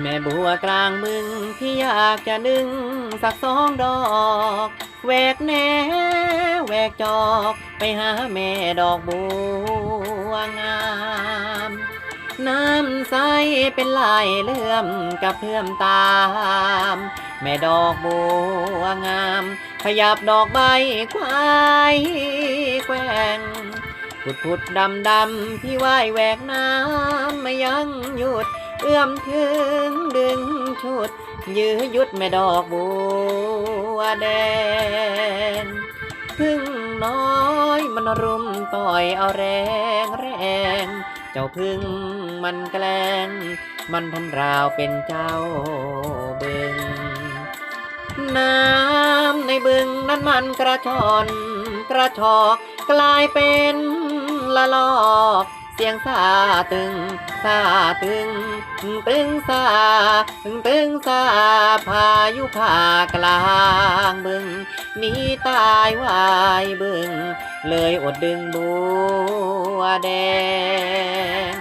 แม่บัวกลางมึงที่อยากจะดึงสักสองดอกแหวกแหนแหวกจอก ไปหาแม่ดอกบัวงาม น้ำใสเป็นลายเลื่อมกับเพื่อมตาม แม่ดอกบัวงาม ขยับดอกใบควายแกว่งพุดพุดดำดำพี่ว่ายแหวกน้ำไม่ยั้งหยุด เอื้อมถึงดึงชุด ยื้อยุดแม่ดอกบัวแดงพึ่งน้อยมันรุมต่อยเอาแรงแรง เจ้าพึ่งมันแกล้ง มันทำราวเป็นเจ้าบึง น้ำในบึงนั้นมันกระชอนกระชอกกลายเป็นละลอก เสียงซาตึงซาตึงตึงซาตึงตึงซาพายุพากลางบึงหนีตายวายบึง เลยอดดึงบัวแดง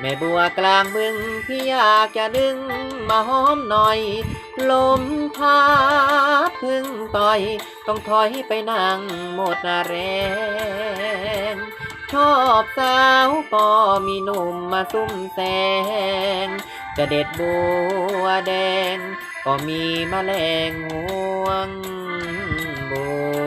แม่บัวกลางบึงพี่อยากจะดึงมาหอมหน่อย ลมพัดพึ่งต่อย ต้องถอยไปนั่งหมดแรง ชอบสาวก็มีหนุ่มมาซุ่มแสงจะเด็ดบัวแดง ก็มีมแมลงห่วงบัว